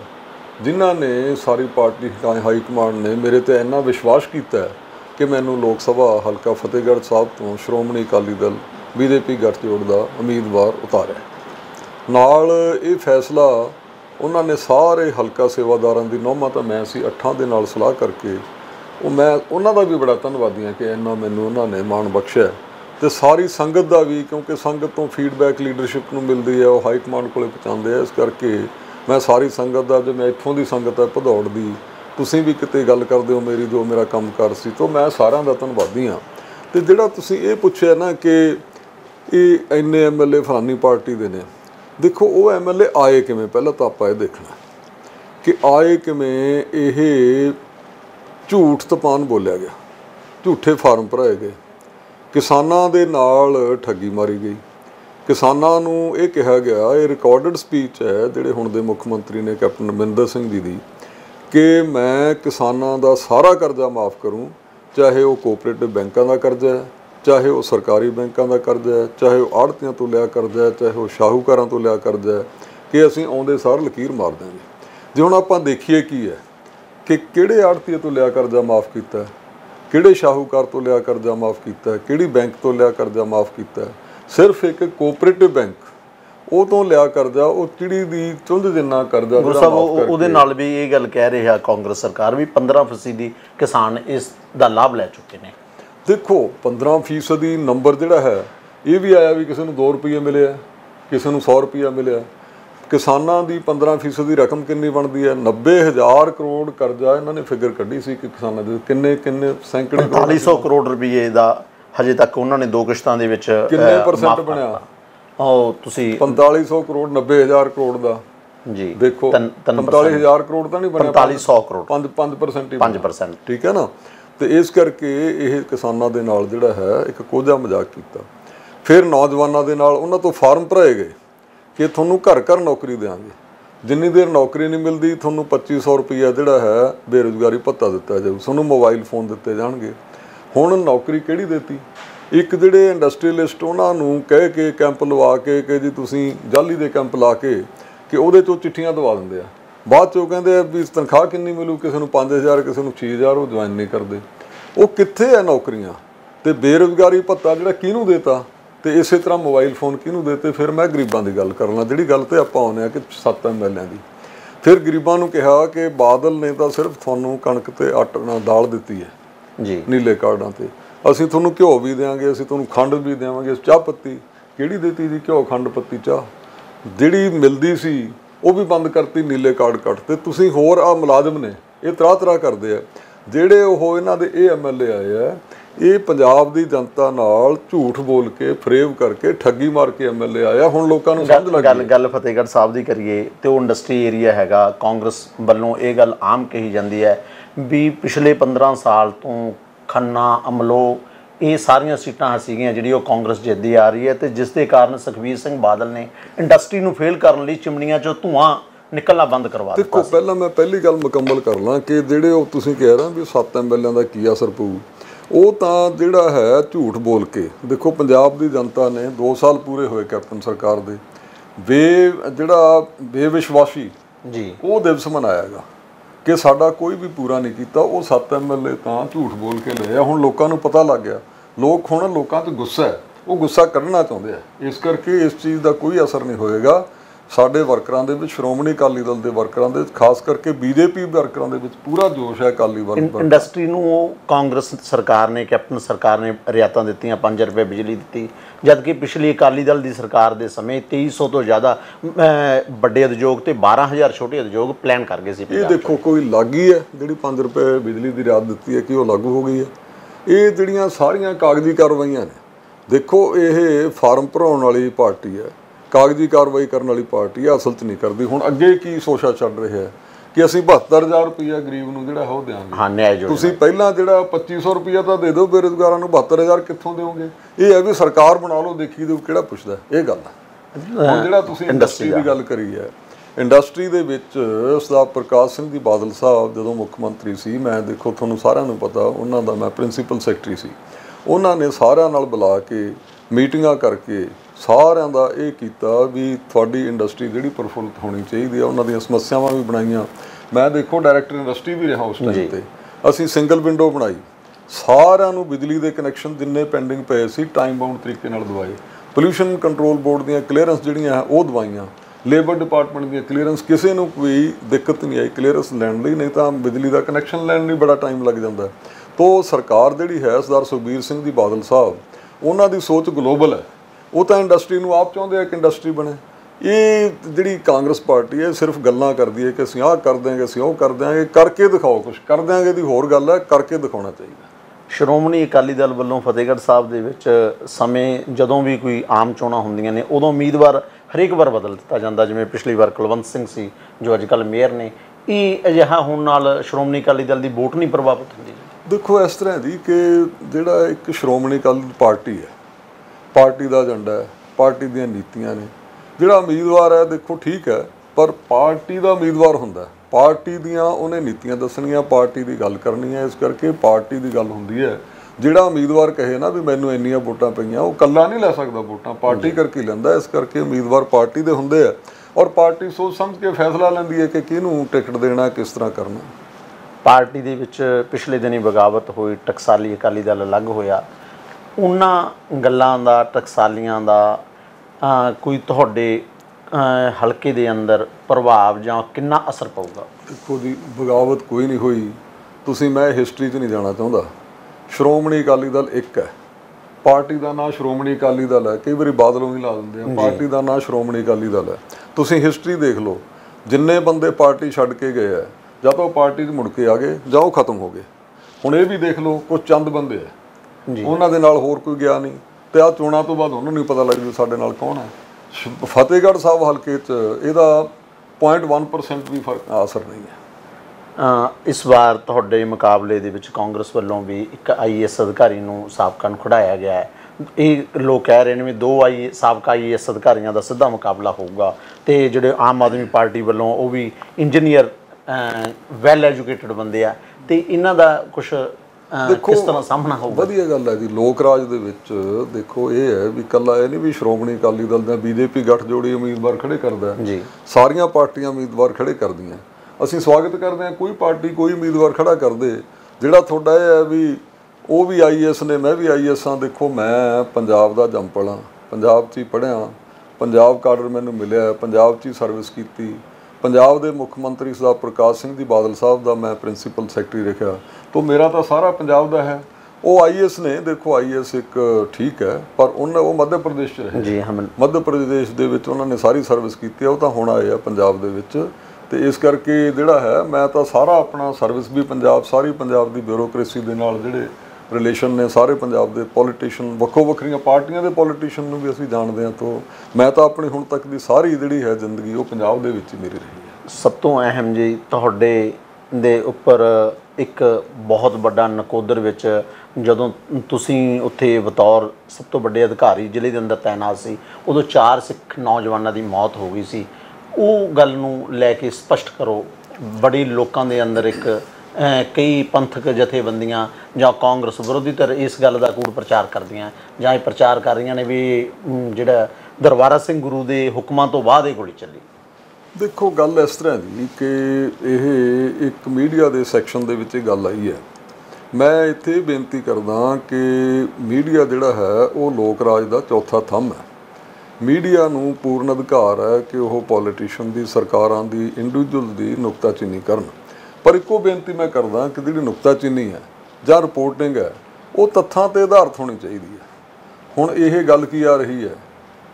ਜਿਨ੍ਹਾਂ ਨੇ ਸਾਰੀ ਪਾਰਟੀ ਹਾਈ- ਹਾਈ ਕਮਾਂਡ ਨੇ ਮੇਰੇ ਤੇ ਇੰਨਾ ਵਿਸ਼ਵਾਸ ਕੀਤਾ ਹੈ ਕਿ ਮੈਨੂੰ ਲੋਕ ਸਭਾ ਹਲਕਾ ਫਤਿਹਗੜ੍ਹ ਸਾਹਿਬ ਤੋਂ ਸ਼੍ਰੋਮਣੀ ਅਕਾਲੀ ਦਲ ਬੀਜੇਪੀ ਗੱਠਜੋੜ ਦਾ ਉਮੀਦਵਾਰ ਉਤਾਰਿਆ। ਨਾਲ ਇਹ ਫੈਸਲਾ ਉਹਨਾਂ ਨੇ ਸਾਰੇ ਹਲਕਾ ਸੇਵਾਦਾਰਾਂ ਦੀ ਨੌਮਾ ਤਾਂ ਮੈਂ ਸੀ, ਅੱਠਾਂ ਦੇ ਨਾਲ ਸਲਾਹ ਕਰਕੇ ਉਹ ਮੈਂ ਉਹਨਾਂ ਦਾ ਵੀ ਬੜਾ ਧੰਨਵਾਦੀ ਹਾਂ ਕਿ ਇੰਨਾ ਮੈਨੂੰ ਉਹਨਾਂ ਨੇ ਮਾਣ ਬਖਸ਼ਿਆ ਤੇ ਸਾਰੀ ਸੰਗਤ ਦਾ ਵੀ, ਕਿਉਂਕਿ ਸੰਗਤ ਤੋਂ ਫੀਡਬੈਕ ਲੀਡਰਸ਼ਿਪ ਨੂੰ ਮਿਲਦੀ ਹੈ, ਉਹ ਹਾਈ ਕਮਾਂਡ ਕੋਲੇ ਪਹੁੰਚਾਉਂਦੇ ਆ, ਇਸ ਕਰਕੇ ਮੈਂ ਸਾਰੀ ਸੰਗਤ ਦਾ, ਜੇ ਮੈਂ ਇੱਥੋਂ ਦੀ ਸੰਗਤ ਹੈ, ਭਦੌੜ ਦੀ, ਤੁਸੀਂ ਵੀ ਕਿਤੇ ਗੱਲ ਕਰਦੇ ਹੋ ਮੇਰੀ, ਜੋ ਮੇਰਾ ਕੰਮ ਕਰ ਸੀ, ਤੋਂ ਮੈਂ ਸਾਰਿਆਂ ਦਾ ਧੰਨਵਾਦੀ ਹਾਂ। ਤੇ ਜਿਹੜਾ ਤੁਸੀਂ ਇਹ ਪੁੱਛਿਆ ਨਾ ਕਿ ਇਹ ਇੰਨੇ ਐਮਐਲਏ ਫਲਾਨੀ ਪਾਰਟੀ ਦੇ ਨੇ ਦੇਖੋ, ਉਹ ਐਮਐਲਏ ਆਏ ਕਿਵੇਂ? ਪਹਿਲਾਂ ਤਾਂ ਆਪਾਂ ਇਹ ਦੇਖਣਾ ਕਿ ਆਏ ਕਿਵੇਂ ਇਹ ਝੂਠ ਤਪਾਨ ਬੋਲਿਆ ਗਿਆ। ਝੂਠੇ ਫਾਰਮ ਭਰਾਏ ਗਏ। ਕਿਸਾਨਾਂ ਦੇ ਨਾਲ ਠੱਗੀ ਮਾਰੀ ਗਈ। ਕਿਸਾਨਾਂ ਨੂੰ ਇਹ ਕਿਹਾ ਗਿਆ, ਇਹ ਰਿਕਾਰਡਡ ਸਪੀਚ ਹੈ ਜਿਹੜੇ ਹੁਣ ਦੇ ਮੁੱਖ ਮੰਤਰੀ ਨੇ ਕੈਪਟਨ ਅਮਰਿੰਦਰ ਸਿੰਘ ਜੀ ਦੀ, ਕਿ ਮੈਂ ਕਿਸਾਨਾਂ ਦਾ ਸਾਰਾ ਕਰਜ਼ਾ ਮਾਫ ਕਰੂੰ, ਚਾਹੇ ਉਹ ਕੋਆਪਰੇਟਿਵ ਬੈਂਕਾਂ ਦਾ ਕਰਜ਼ਾ ਹੈ ਚਾਹੇ ਉਹ ਸਰਕਾਰੀ ਬੈਂਕਾਂ ਦਾ ਕਰਜ਼ਾ ਹੈ ਚਾਹੇ ਉਹ ਆੜਤੀਆਂ ਤੋਂ ਲਿਆ ਕਰਜ਼ਾ ਹੈ ਚਾਹੇ ਉਹ ਸ਼ਾਹੂਕਾਰਾਂ ਤੋਂ ਲਿਆ ਕਰਜ਼ਾ ਹੈ ਕਿ ਅਸੀਂ ਆਉਂਦੇ ਸਾਰ ਲਕੀਰ ਮਾਰ ਦਾਂਗੇ ਜੇ ਹੁਣ ਆਪਾਂ ਦੇਖੀਏ ਕੀ ਹੈ ਕਿ ਕਿਹੜੇ ਆੜਤੀਏ ਤੋਂ ਲਿਆ ਕਰਜ਼ਾ ਮਾਫ ਕੀਤਾ ਕਿਹੜੇ ਸ਼ਾਹੂਕਾਰ ਤੋਂ ਲਿਆ ਕਰਜ਼ਾ ਮਾਫ ਕੀਤਾ ਕਿਹੜੀ ਬੈਂਕ ਤੋਂ ਲਿਆ ਕਰਜ਼ਾ ਮਾਫ ਕੀਤਾ ਸਿਰਫ ਇੱਕ ਕੋਆਪਰੇਟਿਵ ਬੈਂਕ ਉਹ ਤੋਂ ਲਿਆ ਕਰਜ਼ਾ ਉਹ ਚਿੜੀ ਦੀ ਚੁੰਝ ਜਿੰਨਾ ਕਰਜ਼ਾ ਜਿਹੜਾ ਸਾਹਿਬ ਉਹਦੇ ਨਾਲ ਵੀ ਇਹ ਗੱਲ ਕਹਿ ਰਿਹਾ ਕਾਂਗਰਸ ਸਰਕਾਰ ਵੀ 15% ਕਿਸਾਨ ਇਸ ਦਾ ਲਾਭ ਲੈ ਚੁੱਕੇ ਨੇ। ਦੇਖੋ 15% ਦੀ ਨੰਬਰ ਜਿਹੜਾ ਹੈ ਇਹ ਵੀ ਆਇਆ ਵੀ ਕਿਸੇ ਨੂੰ 2 ਰੁਪਏ ਮਿਲਿਆ ਕਿਸੇ ਨੂੰ 100 ਰੁਪਏ ਮਿਲਿਆ ਕਿਸਾਨਾਂ ਦੀ 15% ਦੀ ਰਕਮ ਕਿੰਨੀ ਬਣਦੀ ਹੈ? 90000 ਕਰੋੜ ਕਰਜ਼ਾ ਇਹਨਾਂ ਨੇ ਫਿਗਰ ਕੱਢੀ ਸੀ ਕਿ ਕਿਸਾਨਾਂ ਦੇ ਕਿੰਨੇ ਕਿੰਨੇ ਸੈਂਕੜੇ ਕਰੋੜ 4500 ਕਰੋੜ ਰੁਪਏ ਦਾ ਹਜੇ ਤੱਕ ਉਹਨਾਂ ਨੇ ਦੋ ਕਿਸ਼ਤਾਂ ਦੇ ਵਿੱਚ ਕਿੰਨੇ ਪਰਸੈਂਟ। ਬਣਿਆ? ਉਹ ਤੁਸੀਂ 4500 ਕਰੋੜ 90000 ਕਰੋੜ ਦਾ। ਜੀ ਦੇਖੋ ਤਿੰਨ- ਤਿੰਨ 45000 ਕਰੋੜ ਤਾਂ ਨਹੀਂ ਬਣਿਆ 4500 ਕਰੋੜ। 5 5% ਹੀ ਬਣਿਆ। 5% ਠੀਕ ਹੈ ਨਾ? ਤੇ ਇਸ ਕਰਕੇ ਇਹ ਕਿਸਾਨਾਂ ਦੇ ਨਾਲ ਜਿਹੜਾ ਹੈ, ਇੱਕ ਕੋਝਾ ਮਜ਼ਾਕ ਕੀਤਾ। ਫਿਰ ਨੌਜਵਾਨਾਂ ਦੇ ਨਾਲ ਉਹਨਾਂ ਤੋਂ ਫਾਰਮ ਭਰਾਏ ਗਏ ਕਿ ਤੁਹਾਨੂੰ ਘਰ ਘਰ ਨੌਕਰੀ ਦੇਵਾਂਗੇ ਜਿੰਨੀ ਦੇਰ ਨੌਕਰੀ ਨਹੀਂ ਮਿਲਦੀ, ਤੁਹਾਨੂੰ 2500 ਰੁਪਈਆ ਜਿਹੜਾ ਹੈ, ਬੇਰੁਜ਼ਗਾਰੀ ਭੱਤਾ ਦਿੱਤਾ ਜਾਊ। ਤੁਹਾਨੂੰ ਮੋਬਾਈਲ ਫੋਨ ਦਿੱਤੇ ਜਾਣਗੇ। ਹੁਣ ਨੌਕਰੀ ਕਿਹੜੀ ਦਿੱਤੀ? ਇੱਕ ਜਿਹੜੇ ਇੰਡਸਟਰੀਅਲਿਸਟ ਉਹਨਾਂ ਨੂੰ ਕਹਿ ਕੇ, ਕੈਂਪ ਲਵਾ ਕੇ, ਕਿ ਜੀ ਤੁਸੀਂ ਜਾਲੀ ਦੇ ਕੈਂਪ ਲਾ ਕੇ, ਕਿ ਉਹਦੇ ਚੋਂ ਚਿੱਠੀਆਂ ਦਵਾ ਦਿੰਦੇ ਆ। ਬਾਅਦ ਚੋਂ ਕਹਿੰਦੇ ਆ ਵੀ ਤਨਖਾਹ ਕਿੰਨੀ ਮਿਲੂ ਕਿਸੇ ਨੂੰ 5000 ਕਿਸੇ ਨੂੰ 6000 ਉਹ ਜੁਆਇਨ ਨਹੀਂ ਕਰਦੇ। ਉਹ ਕਿੱਥੇ ਆ ਨੌਕਰੀਆਂ? ਤੇ ਬੇਰੁਜ਼ਗਾਰੀ ਭੱਤਾ ਜਿਹੜਾ ਕਿਹਨੂੰ ਦੇਤਾ? ਤੇ ਇਸੇ ਤਰ੍ਹਾਂ ਮੋਬਾਈਲ ਫੋਨ ਕਿਹਨੂੰ ਦੇਤੇ? ਫਿਰ ਮੈਂ ਗਰੀਬਾਂ ਦੀ ਗੱਲ ਕਰਨਾ ਜਿਹੜੀ ਗੱਲ ਤੇ ਆਪਾਂ ਆਉਂਦੇ ਆ ਕਿ ਸੱਤ ਐਮਐਲਏ ਦੀ। ਫਿਰ ਗਰੀਬਾਂ ਨੂੰ ਕਿਹਾ ਕਿ ਬਾਦਲ ਨੇ ਤਾਂ ਸਿਰਫ ਤੁਹਾਨੂੰ ਕਣਕ ਤੇ ਆਟਾ ਦਾਲ ਦਿੱਤੀ ਹੈ ਜੀ। ਨੀਲੇ ਕਾਰਡਾਂ ਤੇ। ਅਸੀਂ ਤੁਹਾਨੂੰ ਘਿਓ ਵੀ ਦੇਵਾਂਗੇ ਅਸੀਂ ਤੁਹਾਨੂੰ ਖੰਡ ਵੀ ਦੇਵਾਂਗੇ ਚਾਹ ਪੱਤੀ। ਕਿਹੜੀ ਦਿੱਤੀ ਜੀ? ਘਿਓ ਖੰਡ ਪੱਤੀ ਚਾਹ। ਜਿਹੜੀ ਮਿਲਦੀ ਸੀ ਉਹ ਵੀ ਬੰਦ ਕਰਤੀ ਨੀਲੇ ਕਾਰਡ ਕੱਟ ਤੇ। ਤੁਸੀਂ ਹੋਰ ਆ ਮੁਲਾਜ਼ਮ ਨੇ ਇਹ ਤਰ੍ਹਾਂ ਤਰ੍ਹਾਂ ਕਰਦੇ ਆ। ਜਿਹੜੇ ਉਹ ਇਹਨਾਂ ਦੇ ਇਹ ਐਮਐਲਏ ਆਏ ਆ ਇਹ ਪੰਜਾਬ ਦੀ ਜਨਤਾ ਨਾਲ ਝੂਠ ਬੋਲ ਕੇ ਫਰੇਵ ਕਰਕੇ ਠੱਗੀ ਮਾਰ ਕੇ ਐਮਐਲਏ ਆਇਆ ਹੁਣ ਲੋਕਾਂ ਨੂੰ ਸਮਝ ਲੱਗ ਗੱਲ ਗੱਲ ਫਤਿਹਗੜ੍ਹ ਸਾਹਿਬ ਦੀ ਕਰੀਏ ਤੇ ਉਹ ਇੰਡਸਟਰੀ ਏਰੀਆ ਹੈਗਾ ਕਾਂਗਰਸ ਵੱਲੋਂ ਇਹ ਗੱਲ ਆਮ ਕਹੀ ਜਾਂਦੀ ਹੈ ਵੀ ਪਿਛਲੇ 15 ਸਾਲ ਤੋਂ ਖੰਨਾ ਅਮਲੋ ਇਹ ਸਾਰੀਆਂ ਸੀਟਾਂ ਸੀਗੀਆਂ ਜਿਹੜੀ ਉਹ ਕਾਂਗਰਸ ਜਿੱਤਦੀ ਆ ਰਹੀ ਹੈ ਤੇ ਜਿਸ ਦੇ ਕਾਰਨ ਸੁਖਬੀਰ ਸਿੰਘ ਬਾਦਲ ਨੇ ਇੰਡਸਟਰੀ ਨੂੰ ਫੇਲ ਕਰਨ ਲਈ ਚਿਮਨੀਆਂ 'ਚੋਂ ਧੂਆਂ ਨਿਕਲਣਾ ਬੰਦ ਕਰਵਾ ਦਿੱਤਾ ਦੇਖੋ ਪਹਿਲਾਂ ਮੈਂ ਪਹਿਲੀ ਗੱਲ ਮੁਕੰਮਲ ਕਰ ਲਾਂ ਕਿ ਜਿਹੜੇ ਉਹ ਤੁਸੀਂ ਕਹਿ ਰਹੇ ਹੋ ਵੀ ਸੱਤ ਐਮਐਲਏਆਂ ਦਾ ਕੀ ਅਸਰ ਪਊ ਉਹ ਤਾਂ ਜਿਹੜਾ ਹੈ ਝੂਠ ਬੋਲ ਕੇ ਦੇਖੋ ਪੰਜਾਬ ਦੀ ਜਨਤਾ ਨੇ 2 ਸਾਲ ਪੂਰੇ ਹੋਏ ਕੈਪਟਨ ਸਰਕਾਰ ਦੇ ਬੇ ਜਿਹੜਾ ਬੇਵਿਸ਼ਵਾਸੀ ਜੀ। ਉਹ ਦਿਵਸ ਮਨਾਇਆਗਾ ਕਿ ਸਾਡਾ ਕੋਈ ਵੀ ਪੂਰਾ ਨਹੀਂ ਕੀਤਾ, ਉਹ 7 ਐਮਐਲਏ ਤਾਂ ਝੂਠ ਬੋਲ ਕੇ ਲਏ ਆ। ਹੁਣ ਲੋਕਾਂ ਨੂੰ ਪਤਾ ਲੱਗ ਗਿਆ। ਲੋਕ ਹੁਣ ਲੋਕਾਂ 'ਚ ਗੁੱਸਾ ਹੈ। ਉਹ ਗੁੱਸਾ ਕੱਢਣਾ ਚਾਹੁੰਦੇ ਆ। ਇਸ ਕਰਕੇ ਇਸ ਚੀਜ਼ ਦਾ ਕੋਈ ਅਸਰ ਨਹੀਂ ਹੋਏਗਾ। ਸਾਡੇ ਵਰਕਰਾਂ ਦੇ ਵਿੱਚ ਸ਼੍ਰੋਮਣੀ ਅਕਾਲੀ ਦਲ ਦੇ ਵਰਕਰਾਂ ਦੇ ਖਾਸ ਕਰਕੇ ਬੀਜੇਪੀ ਵਰਕਰਾਂ ਦੇ ਵਿੱਚ ਪੂਰਾ ਜੋਸ਼ ਹੈ ਅਕਾਲੀ ਵਰਕਰ ਇੰਡਸਟਰੀ ਨੂੰ ਉਹ ਕਾਂਗਰਸ ਸਰਕਾਰ ਨੇ ਕੈਪਟਨ ਸਰਕਾਰ ਨੇ ਰਿਆਤਾਂ ਦਿੱਤੀਆਂ 5 ਰੁਪਏ ਬਿਜਲੀ ਦਿੱਤੀ। ਜਦ ਕਿ ਪਿਛਲੀ ਅਕਾਲੀ ਦਲ ਦੀ ਸਰਕਾਰ ਦੇ ਸਮੇਂ 2300 ਤੋਂ ਜ਼ਿਆਦਾ ਵੱਡੇ ਉਦਯੋਗ ਤੇ 12000 ਛੋਟੇ ਉਦਯੋਗ ਪਲਾਨ ਕਰ ਗਏ ਸੀ ਇਹ ਦੇਖੋ ਕੋਈ ਲੱਗੀ ਹੈ ਜਿਹੜੀ 5 ਰੁਪਏ ਬਿਜਲੀ ਦੀ ਰਾਤ ਦਿੱਤੀ ਹੈ ਕਿ ਉਹ ਲਾਗੂ ਹੋ ਗਈ ਹੈ। ਇਹ ਜਿਹੜੀਆਂ ਸਾਰੀਆਂ ਕਾਗਜ਼ੀ ਕਾਰਵਾਈਆਂ ਨੇ ਦੇਖੋ ਇਹ ਫਾਰਮ ਭਰਾਉਣ ਵਾਲੀ ਪਾਰਟੀ ਹੈ। ਕਾਗਜ਼ੀ ਕਾਰਵਾਈ ਕਰਨ ਵਾਲੀ ਪਾਰਟੀ ਹੈ ਅਸਲ 'ਚ ਨਹੀਂ ਕਰਦੀ। ਹੁਣ ਅੱਗੇ ਕੀ ਸੋਚਾ ਚੱਲ ਰਿਹਾ ਹੈ? ਕਿ ਅਸੀਂ 72000 ਰੁਪਇਆ ਗਰੀਬ ਨੂੰ ਜਿਹੜਾ ਉਹ ਦੇਵਾਂਗੇ ਹਾਂ ਨਿਆਂ ਜੋ ਤੁਸੀਂ ਪਹਿਲਾਂ ਜਿਹੜਾ 2500 ਰੁਪਇਆ ਤਾਂ ਦੇ ਦਿਓ ਬੇਰੁਜ਼ਗਾਰਾਂ ਨੂੰ 72000 ਕਿੱਥੋਂ ਦਿਓਗੇ? ਇਹ ਹੈ ਵੀ ਸਰਕਾਰ ਬਣਾ ਲਓ ਦੇਖੀ ਦਿਓ ਕਿਹੜਾ ਪੁੱਛਦਾ। ਇਹ ਗੱਲ ਹੈ ਹੁਣ ਜਿਹੜਾ ਤੁਸੀਂ ਇੰਡਸਟਰੀ ਦੀ ਗੱਲ ਕਰੀ ਹੈ ਇੰਡਸਟਰੀ ਦੇ ਵਿੱਚ ਸਰਦਾਰ ਪ੍ਰਕਾਸ਼ ਸਿੰਘ ਦੀ ਬਾਦਲ ਸਾਹਿਬ ਜਦੋਂ ਮੁੱਖ ਮੰਤਰੀ ਸੀ ਮੈਂ ਦੇਖੋ ਤੁਹਾਨੂੰ ਸਾਰਿਆਂ ਨੂੰ ਪਤਾ ਉਹਨਾਂ ਦਾ ਮੈਂ ਪ੍ਰਿੰਸੀਪਲ ਸੈਕਟਰੀ ਸੀ। ਉਹਨਾਂ ਨੇ ਸਾਰਿਆਂ ਨਾਲ ਬੁਲਾ ਕੇ ਮੀਟਿੰਗਾਂ ਕਰਕੇ ਸਾਰਿਆਂ ਦਾ ਇਹ ਕੀਤਾ ਵੀ ਤੁਹਾਡੀ ਇੰਡਸਟਰੀ ਜਿਹੜੀ ਪ੍ਰਫੁੱਲਤ ਹੋਣੀ ਚਾਹੀਦੀ ਹੈ ਉਹਨਾਂ ਦੀਆਂ ਸਮੱਸਿਆਵਾਂ ਵੀ ਬਣਾਈਆਂ। ਮੈਂ ਦੇਖੋ ਡਾਇਰੈਕਟਰ ਇੰਡਸਟਰੀ ਵੀ ਰਿਹਾ ਉਸ ਟਾਈਮ ਤੇ। ਅਸੀਂ ਸਿੰਗਲ ਵਿੰਡੋ ਬਣਾਈ। ਸਾਰਿਆਂ ਨੂੰ ਬਿਜਲੀ ਦੇ ਕਨੈਕਸ਼ਨ ਜਿੰਨੇ ਪੈਂਡਿੰਗ ਪਏ ਸੀ ਟਾਈਮ ਬਾਉਂਡ ਤਰੀਕੇ ਨਾਲ ਦਵਾਏ। ਪੋਲੂਸ਼ਨ ਕੰਟਰੋਲ ਬੋਰਡ ਦੀਆਂ ਕਲੀਅਰੈਂਸ ਜਿਹੜੀਆਂ ਉਹ ਦਵਾਈਆਂ। ਲੇਬਰ ਡਿਪਾਰਟਮੈਂਟ ਦੀਆਂ ਕਲੀਅਰੈਂਸ ਕਿਸੇ ਨੂੰ ਕੋਈ ਦਿੱਕਤ ਨਹੀਂ ਆਈ। ਕਲੀਅਰੈਂਸ ਲੈਣ ਲਈ ਨਹੀਂ ਤਾਂ ਬਿਜਲੀ ਦਾ ਕਨੈਕਸ਼ਨ ਲੈਣ ਲਈ ਬੜਾ ਟਾਈਮ ਲੱਗ ਜਾਂਦਾ। ਤੋਂ ਸਰਕਾਰ ਜਿਹੜੀ ਹੈ ਸਰਦਾਰ ਸੁਖਬੀਰ ਸਿੰਘ ਦੀ ਬਾਦਲ ਸਾਹਿਬ ਉਹਨਾਂ ਦੀ ਸੋਚ ਗਲੋਬਲ ਹੈ। ਉਹ ਤਾਂ ਇੰਡਸਟਰੀ ਨੂੰ ਆਪ ਚਾਹੁੰਦੇ ਆ ਕਿ ਇੰਡਸਟਰੀ ਬਣੇ। ਇਹ ਜਿਹੜੀ ਕਾਂਗਰਸ ਪਾਰਟੀ ਹੈ ਸਿਰਫ ਗੱਲਾਂ ਕਰਦੀ ਹੈ ਕਿ ਅਸੀਂ ਆਹ ਕਰ ਦਿਆਂਗੇ ਅਸੀਂ ਉਹ ਕਰ ਦਿਆਂਗੇ। ਕਰਕੇ ਦਿਖਾਓ ਕੁਝ ਕਰ ਦਿਆਂਗੇ ਦੀ ਹੋਰ ਗੱਲ ਹੈ ਕਰਕੇ ਦਿਖਾਉਣਾ ਚਾਹੀਦਾ। ਸ਼੍ਰੋਮਣੀ ਅਕਾਲੀ ਦਲ ਵੱਲੋਂ ਫਤਿਹਗੜ੍ਹ ਸਾਹਿਬ ਦੇ ਵਿੱਚ ਸਮੇਂ ਜਦੋਂ ਵੀ ਕੋਈ ਆਮ ਚੋਣਾਂ ਹੁੰਦੀਆਂ ਨੇ ਉਦੋਂ ਉਮੀਦਵਾਰ ਹਰੇਕ ਵਾਰ ਬਦਲ ਦਿੱਤਾ ਜਾਂਦਾ। ਜਿਵੇਂ ਪਿਛਲੀ ਵਾਰ ਕੁਲਵੰਤ ਸਿੰਘ ਸੀ ਜੋ ਅੱਜ ਕੱਲ੍ਹ ਮੇਅਰ ਨੇ। ਇਹ ਅਜਿਹਾ ਹੋਣ ਨਾਲ ਸ਼੍ਰੋਮਣੀ ਅਕਾਲੀ ਦਲ ਦੀ ਵੋਟ ਨਹੀਂ ਪ੍ਰਭਾਵਿਤ ਹੁੰਦੀ। ਦੇਖੋ ਇਸ ਤਰ੍ਹਾਂ ਦੀ ਕਿ ਜਿਹੜਾ ਇੱਕ ਸ਼੍ਰੋਮਣੀ ਅਕਾਲੀ ਪਾਰਟੀ ਹੈ ਪਾਰਟੀ ਦਾ ਏਜੰਡਾ ਹੈ ਪਾਰਟੀ ਦੀਆਂ ਨੀਤੀਆਂ ਨੇ। ਜਿਹੜਾ ਉਮੀਦਵਾਰ ਹੈ ਦੇਖੋ ਠੀਕ ਹੈ ਪਰ ਪਾਰਟੀ ਦਾ ਉਮੀਦਵਾਰ ਹੁੰਦਾ। ਪਾਰਟੀ ਦੀਆਂ ਉਹਨੇ ਨੀਤੀਆਂ ਦੱਸਣੀਆਂ ਪਾਰਟੀ ਦੀ ਗੱਲ ਕਰਨੀ ਹੈ ਇਸ ਕਰਕੇ ਪਾਰਟੀ ਦੀ ਗੱਲ ਹੁੰਦੀ ਹੈ। ਜਿਹੜਾ ਉਮੀਦਵਾਰ ਕਹੇ ਨਾ ਵੀ ਮੈਨੂੰ ਇੰਨੀਆਂ ਵੋਟਾਂ ਪਈਆਂ ਉਹ ਕੱਲਾ ਨਹੀਂ ਲੈ ਸਕਦਾ ਵੋਟਾਂ ਪਾਰਟੀ ਕਰਕੇ ਲੈਂਦਾ ਇਸ ਕਰਕੇ ਉਮੀਦਵਾਰ ਪਾਰਟੀ ਦੇ ਹੁੰਦੇ ਆ। ਔਰ ਪਾਰਟੀ ਸੋਚ ਸਮਝ ਕੇ ਫੈਸਲਾ ਲੈਂਦੀ ਹੈ ਕਿ ਕਿਹਨੂੰ ਟਿਕਟ ਦੇਣਾ ਕਿਸ ਤਰ੍ਹਾਂ ਕਰਨਾ। ਪਾਰਟੀ ਦੇ ਵਿੱਚ ਪਿਛਲੇ ਦਿਨੀ ਬਗਾਵਤ ਹੋਈ ਟਕਸਾਲੀ ਅਕਾਲੀ ਦਲ ਅਲੱਗ ਹੋਇਆ। ਉਹਨਾਂ ਗੱਲਾਂ ਦਾ ਟਕਸਾਲੀਆਂ ਦਾ ਕੋਈ ਤੁਹਾਡੇ ਹਲਕੇ ਦੇ ਅੰਦਰ ਪ੍ਰਭਾਵ ਜਾਂ ਕਿੰਨਾ ਅਸਰ ਪਊਗਾ? ਦੇਖੋ ਜੀ ਬਗਾਵਤ ਕੋਈ ਨਹੀਂ ਹੋਈ। ਤੁਸੀਂ ਮੈਂ ਹਿਸਟਰੀ 'ਚ ਨਹੀਂ ਜਾਣਾ ਚਾਹੁੰਦਾ। ਸ਼੍ਰੋਮਣੀ ਅਕਾਲੀ ਦਲ ਇੱਕ ਹੈ। ਪਾਰਟੀ ਦਾ ਨਾਂ ਸ਼੍ਰੋਮਣੀ ਅਕਾਲੀ ਦਲ ਹੈ। ਕਈ ਵਾਰੀ ਬਾਦਲੋਂ ਵੀ ਲਾ ਦਿੰਦੇ ਆ। ਪਾਰਟੀ ਦਾ ਨਾਂ ਸ਼੍ਰੋਮਣੀ ਅਕਾਲੀ ਦਲ ਹੈ। ਤੁਸੀਂ ਹਿਸਟਰੀ ਦੇਖ ਲਓ। ਜਿੰਨੇ ਬੰਦੇ ਪਾਰਟੀ ਛੱਡ ਕੇ ਗਏ ਆ ਜਾਂ ਤਾਂ ਉਹ ਪਾਰਟੀ 'ਚ ਮੁੜ ਕੇ ਆ ਗਏ ਜਾਂ ਉਹ ਖਤਮ ਹੋ ਗਏ। ਹੁਣ ਇਹ ਵੀ ਦੇਖ ਲਓ ਕੁਝ ਚੰਦ ਬੰਦੇ ਆ ਉਹਨਾਂ ਦੇ ਨਾਲ ਹੋਰ ਕੋਈ ਗਿਆ ਨਹੀਂ। ਤੇ ਆ ਚੋਣਾਂ ਤੋਂ ਬਾਅਦ ਉਹਨਾਂ ਨੂੰ ਨਹੀਂ ਪਤਾ ਲੱਗ ਜੂ ਸਾਡੇ ਨਾਲ ਕੌਣ ਹੈ ਫਤਿਹਗੜ੍ਹ ਸਾਹਿਬ ਹਲਕੇ 'ਚ ਇਹਦਾ 0.1% ਵੀ ਫ਼ਰਕ ਅਸਰ ਨਹੀਂ ਹੈ। ਇਸ ਵਾਰ ਤੁਹਾਡੇ ਮੁਕਾਬਲੇ ਦੇ ਵਿੱਚ ਕਾਂਗਰਸ ਵੱਲੋਂ ਵੀ ਇੱਕ ਆਈਐਸ ਅਧਿਕਾਰੀ ਨੂੰ ਸਾਬਕਾ ਨੂੰ ਖੜਾਇਆ ਗਿਆ ਹੈ। ਇਹ ਲੋਕ ਕਹਿ ਰਹੇ ਨੇ ਵੀ ਦੋ ਆਈ ਸਾਬਕਾ ਆਈਐਸ ਅਧਿਕਾਰੀਆਂ ਦਾ ਸਿੱਧਾ ਮੁਕਾਬਲਾ ਹੋਊਗਾ। ਤੇ ਜਿਹੜੇ ਆਮ ਆਦਮੀ ਪਾਰਟੀ ਵੱਲੋਂ ਉਹ ਵੀ ਇੰਜੀਨੀਅਰ ਵੈਲ ਐਜੂਕੇਟਡ ਬੰਦੇ ਆ। ਤੇ ਇਹਨਾਂ ਦਾ ਕੁਝ ਕਿਸ ਤਰ੍ਹਾਂ ਸਾਹਮਣਾ ਹੋਊਗਾ? ਵਧੀਆ ਗੱਲ ਹੈ ਜੀ ਲੋਕ ਰਾਜ ਦੇ ਵਿੱਚ ਦੇਖੋ ਇਹ ਹੈ ਵੀ ਕੱਲਾ ਇਹ ਨਹੀਂ ਵੀ ਸ਼੍ਰੋਮਣੀ ਅਕਾਲੀ ਦਲ ਦਾ ਬੀਜੇਪੀ ਗੱਠਜੋੜੀ ਉਮੀਦਵਾਰ ਖੜੇ ਕਰਦਾ। ਜੀ। ਸਾਰੀਆਂ ਪਾਰਟੀਆਂ ਉਮੀਦਵਾਰ ਖੜੇ ਕਰਦੀਆਂ। ਅਸੀਂ ਸਵਾਗਤ ਕਰਦੇ ਹਾਂ ਕੋਈ ਪਾਰਟੀ ਕੋਈ ਉਮੀਦਵਾਰ ਖੜਾ ਕਰਦੇ ਜਿਹੜਾ ਤੁਹਾਡਾ ਇਹ ਹੈ ਵੀ ਉਹ ਵੀ ਆਈਐਸ ਨੇ ਮੈਂ ਵੀ ਆਈਐਸ ਹਾਂ ਦੇਖੋ ਮੈਂ ਪੰਜਾਬ ਦਾ ਜੰਪਲ ਹਾਂ। ਪੰਜਾਬ 'ਚ ਹੀ ਪੜ੍ਹਿਆ ਪੰਜਾਬ ਕਾਡਰ ਮੈਨੂੰ ਮਿਲਿਆ ਪੰਜਾਬ 'ਚ ਹੀ ਸਰਵਿਸ ਕੀਤੀ। ਪੰਜਾਬ ਦੇ ਮੁੱਖ ਮੰਤਰੀ ਸਰਦਾਰ ਪ੍ਰਕਾਸ਼ ਸਿੰਘ ਜੀ ਬਾਦਲ ਸਾਹਿਬ ਦਾ ਮੈਂ ਪ੍ਰਿੰਸੀਪਲ ਸੈਕਟਰੀ ਰੱਖਿਆ ਤੋਂ ਮੇਰਾ ਤਾਂ ਸਾਰਾ ਪੰਜਾਬ ਦਾ ਹੈ। ਉਹ ਆਈਐਸ ਨੇ ਦੇਖੋ ਆਈਐਸ ਇੱਕ ਠੀਕ ਹੈ ਪਰ ਉਹਨਾਂ ਉਹ ਮੱਧ ਪ੍ਰਦੇਸ਼ 'ਚ ਰਹੇ। ਜੀ ਹਮ ਮੱਧ ਪ੍ਰਦੇਸ਼ ਦੇ ਵਿੱਚ ਉਹਨਾਂ ਨੇ ਸਾਰੀ ਸਰਵਿਸ ਕੀਤੀ ਹੈ ਉਹ ਤਾਂ ਹੁਣ ਆਏ ਆ ਪੰਜਾਬ ਦੇ ਵਿੱਚ। ਤੇ ਇਸ ਕਰਕੇ ਜਿਹੜਾ ਹੈ ਮੈਂ ਤਾਂ ਸਾਰਾ ਆਪਣਾ ਸਰਵਿਸ ਵੀ ਪੰਜਾਬ ਸਾਰੀ ਪੰਜਾਬ ਦੀ ਬਿਊਰੋਕ੍ਰੇਸੀ ਦੇ ਨਾਲ ਜਿਹੜੇ ਰਿਲੇਸ਼ਨ ਨੇ ਸਾਰੇ ਪੰਜਾਬ ਦੇ ਪੋਲੀਟੀਸ਼ੀਅਨ ਵੱਖੋ ਵੱਖਰੀਆਂ ਪਾਰਟੀਆਂ ਦੇ ਪੋਲੀਟੀਸ਼ੀਅਨ ਨੂੰ ਵੀ ਅਸੀਂ ਜਾਣਦੇ ਹਾਂ ਤੋਂ ਮੈਂ ਤਾਂ ਆਪਣੀ ਹੁਣ ਤੱਕ ਦੀ ਸਾਰੀ ਜਿਹੜੀ ਹੈ ਜ਼ਿੰਦਗੀ ਉਹ ਪੰਜਾਬ ਦੇ ਵਿੱਚ ਹੀ ਮੇਰੀ ਰਹੀ ਹੈ। ਸਭ ਤੋਂ ਅਹਿਮ ਜੀ ਤੁਹਾਡੇ ਦੇ ਉੱਪਰ ਇੱਕ ਬਹੁਤ ਵੱਡਾ ਨਕੋਦਰ ਵਿੱਚ ਜਦੋਂ ਤੁਸੀਂ ਉੱਥੇ ਬਤੌਰ ਸਭ ਤੋਂ ਵੱਡੇ ਅਧਿਕਾਰੀ ਜ਼ਿਲ੍ਹੇ ਦੇ ਅੰਦਰ ਤਾਇਨਾਤ ਸੀ, ਉਦੋਂ ਚਾਰ ਸਿੱਖ ਨੌਜਵਾਨਾਂ ਦੀ ਮੌਤ ਹੋ ਗਈ ਸੀ। ਉਹ ਗੱਲ ਨੂੰ ਲੈ ਕੇ ਸਪਸ਼ਟ ਕਰੋ, ਬੜੇ ਲੋਕਾਂ ਦੇ ਅੰਦਰ ਇੱਕ ਕਈ ਪੰਥਕ ਜਥੇਬੰਦੀਆਂ ਜਾਂ ਕਾਂਗਰਸ ਵਿਰੋਧੀ ਧਿਰ ਇਸ ਗੱਲ ਦਾ ਕੂੜ ਪ੍ਰਚਾਰ ਕਰਦੀਆਂ ਜਾਂ ਇਹ ਪ੍ਰਚਾਰ ਕਰ ਰਹੀਆਂ ਨੇ ਵੀ ਜਿਹੜਾ ਦਰਬਾਰਾ ਸਿੰਘ ਗੁਰੂ ਦੇ ਹੁਕਮਾਂ ਤੋਂ ਬਾਅਦ ਇਹ ਗੋਲੀ ਚੱਲੀ। ਦੇਖੋ, ਗੱਲ ਇਸ ਤਰ੍ਹਾਂ ਦੀ ਕਿ ਇਹ ਇੱਕ ਮੀਡੀਆ ਦੇ ਸੈਕਸ਼ਨ ਦੇ ਵਿੱਚ ਇਹ ਗੱਲ ਆਈ ਹੈ। ਮੈਂ ਇੱਥੇ ਬੇਨਤੀ ਕਰਦਾ ਕਿ ਮੀਡੀਆ ਜਿਹੜਾ ਹੈ, ਉਹ ਲੋਕ ਰਾਜ ਦਾ ਚੌਥਾ ਥੰਮ ਹੈ। ਮੀਡੀਆ ਨੂੰ ਪੂਰਨ ਅਧਿਕਾਰ ਹੈ ਕਿ ਉਹ ਪੋਲੀਟੀਸ਼ੀਅਨ ਦੀ, ਸਰਕਾਰਾਂ ਦੀ ਇੰਡੀਵਿਜੂਅਲ ਦੀ ਨੁਕਤਾਚੀਨੀ ਕਰਨ ਪਰ ਇੱਕੋ ਬੇਨਤੀ ਮੈਂ ਕਰਦਾ ਕਿ ਜਿਹੜੀ ਨੁਕਤਾਚੀਨੀ ਹੈ ਜਾਂ ਰਿਪੋਰਟਿੰਗ ਹੈ ਉਹ ਤੱਥਾਂ ਤੇ ਆਧਾਰਿਤ ਹੋਣੀ ਚਾਹੀਦੀ ਹੈ। ਹੁਣ ਇਹ ਗੱਲ ਕੀ ਆ ਰਹੀ ਹੈ?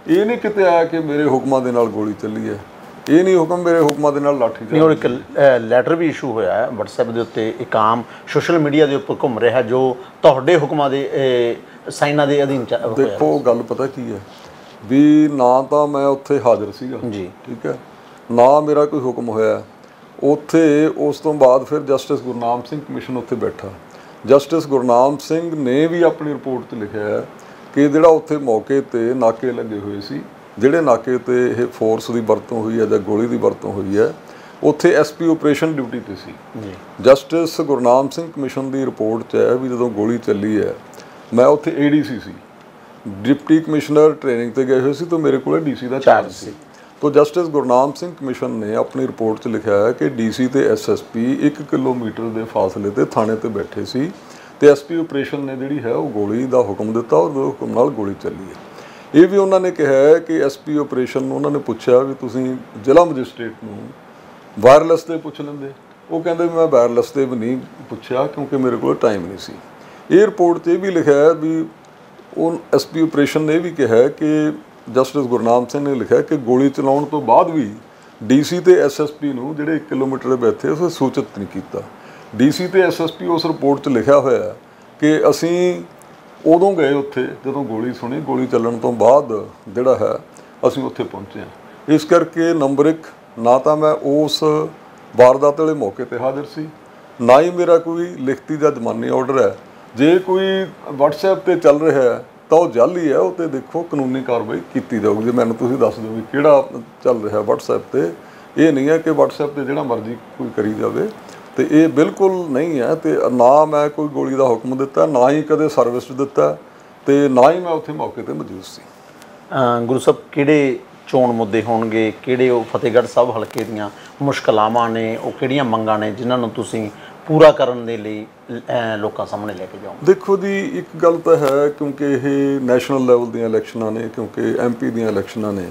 ਇਹ ਨਹੀਂ ਕਿਤੇ ਆਇਆ ਕਿ ਮੇਰੇ ਹੁਕਮਾਂ ਦੇ ਨਾਲ ਗੋਲੀ ਚੱਲੀ ਹੈ। ਇਹ ਨਹੀਂ ਹੁਕਮ ਮੇਰੇ ਹੁਕਮਾਂ ਦੇ ਨਾਲ ਲਾਠੀ ਨਹੀਂ ਔਰ ਇੱਕ ਲੈਟਰ ਵੀ ਇਸ਼ੂ ਹੋਇਆ ਹੈ WhatsApp ਦੇ ਉੱਤੇ ਇੱਕ ਆਮ ਸੋਸ਼ਲ ਮੀਡੀਆ ਦੇ ਉੱਪਰ ਘੁੰਮ ਰਿਹਾ ਜੋ ਤੁਹਾਡੇ ਹੁਕਮਾਂ ਦੇ ਸਾਈਨਾਂ ਦੇ ਅਧੀਨ ਚ ਹੋਇਆ। ਦੇਖੋ ਗੱਲ ਪਤਾ ਕੀ ਹੈ? ਵੀ ਨਾ ਤਾਂ ਮੈਂ ਉੱਥੇ ਹਾਜ਼ਰ ਸੀਗਾ। ਜੀ। ਠੀਕ ਹੈ? ਨਾ ਮੇਰਾ ਕੋਈ ਹੁਕਮ ਹੋਇਆ। ਉੱਥੇ ਉਸ ਤੋਂ ਬਾਅਦ ਫਿਰ ਜਸਟਿਸ ਗੁਰਨਾਮ ਸਿੰਘ ਕਮਿਸ਼ਨ ਉੱਥੇ ਬੈਠਾ। ਜਸਟਿਸ ਗੁਰਨਾਮ ਸਿੰਘ ਨੇ ਵੀ ਆਪਣੀ ਰਿਪੋਰਟ 'ਚ ਲਿਖਿਆ ਹੈ ਕਿ ਜਿਹੜਾ ਉੱਥੇ ਮੌਕੇ ਤੇ ਨਾਕੇ ਲੱਗੇ ਹੋਏ ਸੀ ਜਿਹੜੇ ਨਾਕੇ ਤੇ ਇਹ ਫੋਰਸ ਦੀ ਵਰਤੋਂ ਹੋਈ ਹੈ ਜਾਂ ਗੋਲੀ ਦੀ ਵਰਤੋਂ ਹੋਈ ਹੈ ਉੱਥੇ ਐਸਪੀ ਆਪਰੇਸ਼ਨ ਡਿਊਟੀ ਤੇ ਸੀ। ਜਸਟਿਸ ਗੁਰਨਾਮ ਸਿੰਘ ਕਮਿਸ਼ਨ ਦੀ ਰਿਪੋਰਟ 'ਚ ਹੈ ਵੀ ਜਦੋਂ ਗੋਲੀ ਚੱਲੀ ਹੈ ਮੈਂ ਉੱਥੇ ਏਡੀਸੀ ਸੀ। ਡਿਪਟੀ ਕਮਿਸ਼ਨਰ ਟ੍ਰੇਨਿੰਗ ਤੇ ਗਏ ਹੋਏ ਸੀ ਤਾਂ ਮੇਰੇ ਕੋਲੇ ਡੀਸੀ ਦਾ ਚਾਰਜ ਸੀ। ਤੋਂ ਜਸਟਿਸ ਗੁਰਨਾਮ ਸਿੰਘ ਕਮਿਸ਼ਨ ਨੇ ਆਪਣੀ ਰਿਪੋਰਟ 'ਚ ਲਿਖਿਆ ਹੈ ਕਿ ਡੀਸੀ ਤੇ ਐਸਐਸਪੀ 1 ਕਿਲੋਮੀਟਰ ਦੇ ਫਾਸਲੇ ਤੇ ਥਾਣੇ ਤੇ ਬੈਠੇ ਸੀ ਤੇ ਐਸਪੀ ਆਪਰੇਸ਼ਨ ਨੇ ਜਿਹੜੀ ਹੈ ਉਹ ਗੋਲੀ ਦਾ ਹੁਕਮ ਦਿੱਤਾ ਔਰ ਹੁਕਮ ਨਾਲ ਗੋਲੀ ਚੱਲੀ ਹੈ। ਇਹ ਵੀ ਉਹਨਾਂ ਨੇ ਕਿਹਾ ਹੈ ਕਿ ਐਸਪੀ ਆਪਰੇਸ਼ਨ ਨੂੰ ਉਹਨਾਂ ਨੇ ਪੁੱਛਿਆ ਵੀ ਤੁਸੀਂ ਜ਼ਿਲ੍ਹਾ ਮੈਜਿਸਟ੍ਰੇਟ ਨੂੰ ਵਾਇਰਲੈਸ ਤੇ ਪੁੱਛ ਲੈਂਦੇ। ਉਹ ਕਹਿੰਦੇ ਵੀ ਮੈਂ ਵਾਇਰਲੈਸ ਤੇ ਵੀ ਨਹੀਂ ਪੁੱਛਿਆ ਕਿਉਂਕਿ ਮੇਰੇ ਕੋਲ ਟਾਈਮ ਨਹੀਂ ਸੀ। ਇਹ ਰਿਪੋਰਟ 'ਚ ਇਹ ਵੀ ਲਿਖਿਆ ਹੈ ਵੀ ਉਹ ਐਸਪੀ ਆਪਰੇਸ਼ਨ ਨੇ ਇਹ ਵੀ ਕਿਹਾ ਕਿ ਜਸਟਿਸ ਗੁਰਨਾਮ ਸਿੰਘ ਨੇ ਲਿਖਿਆ ਕਿ ਗੋਲੀ ਚਲਾਉਣ ਤੋਂ ਬਾਅਦ ਵੀ ਡੀਸੀ ਤੇ ਐਸਐਸਪੀ ਨੂੰ ਜਿਹੜੇ 1 ਕਿਲੋਮੀਟਰ ਦੇ ਬੈਠੇ ਉਸ ਸੂਚਿਤ ਨਹੀਂ ਕੀਤਾ। ਡੀਸੀ ਤੇ ਐਸਐਸਪੀ ਉਸ ਰਿਪੋਰਟ 'ਚ ਲਿਖਿਆ ਹੋਇਆ ਕਿ ਅਸੀਂ ਉਦੋਂ ਗਏ ਉੱਥੇ ਜਦੋਂ ਗੋਲੀ ਸੁਣੀ। ਗੋਲੀ ਚੱਲਣ ਤੋਂ ਬਾਅਦ ਜਿਹੜਾ ਹੈ, ਅਸੀਂ ਉੱਥੇ ਪਹੁੰਚੇ ਹਾਂ। ਇਸ ਕਰਕੇ ਨੰਬਰ 1 ਨਾ ਤਾਂ ਮੈਂ ਉਸ ਵਾਰਦਾਤ ਵਾਲੇ ਮੌਕੇ ਤੇ ਹਾਜ਼ਰ ਸੀ, ਨਾ ਹੀ ਮੇਰਾ ਕੋਈ ਲਿਖਤੀ ਜਾਂ ਜ਼ਮਾਨੀ ਆਰਡਰ ਹੈ। ਜੇ ਕੋਈ WhatsApp ਤੇ ਚੱਲ ਰਿਹਾ ਹੈ ਤਾਂ ਉਹ ਜਾਲੀ ਹੈ, ਉਹ ਤੇ ਦੇਖੋ ਕਾਨੂੰਨੀ ਕਾਰਵਾਈ ਕੀਤੀ ਜਾਊਗੀ। ਜੇ ਮੈਨੂੰ ਤੁਸੀਂ ਦੱਸ ਦਿਓ ਵੀ ਕਿਹੜਾ ਚੱਲ ਰਿਹਾ WhatsApp ਤੇ, ਇਹ ਨਹੀਂ ਹੈ ਕਿ WhatsApp ਤੇ ਜਿਹੜਾ ਮਰਜ਼ੀ ਕੋਈ ਕਰੀ ਜਾਵੇ। ਤੇ ਇਹ ਬਿਲਕੁਲ ਨਹੀਂ ਹੈ ਤੇ ਨਾ ਮੈਂ ਕੋਈ ਗੋਲੀ ਦਾ ਹੁਕਮ ਦਿੱਤਾ, ਨਾ ਹੀ ਕਦੇ ਸਰਵਿਸ ਦਿੱਤਾ ਤੇ ਨਾ ਹੀ ਮੈਂ ਉੱਥੇ ਮੌਕੇ ਤੇ ਮੌਜੂਦ ਸੀ। ਗੁਰੂ ਸਾਹਿਬ, ਕਿਹੜੇ ਚੋਣ ਮੁੱਦੇ ਹੋਣਗੇ? ਕਿਹੜੇ ਉਹ ਫਤਿਹਗੜ੍ਹ ਸਾਹਿਬ ਹਲਕੇ ਦੀਆਂ ਮੁਸ਼ਕਲਾਵਾਂ ਨੇ? ਉਹ ਕਿਹੜੀਆਂ ਮੰਗਾਂ ਨੇ ਜਿਨ੍ਹਾਂ ਨੂੰ ਤੁਸੀਂ ਪੂਰਾ ਕਰਨ ਦੇ ਲਈ ਲੋਕਾਂ ਸਾਹਮਣੇ ਲੈ ਕੇ ਜਾਓ। ਦੇਖੋ ਜੀ, ਇੱਕ ਗੱਲ ਤਾਂ ਹੈ, ਕਿਉਂਕਿ ਇਹ ਨੈਸ਼ਨਲ ਲੈਵਲ ਦੀਆਂ ਇਲੈਕਸ਼ਨਾਂ ਨੇ, ਕਿਉਂਕਿ ਐਮਪੀ ਦੀਆਂ ਇਲੈਕਸ਼ਨਾਂ ਨੇ।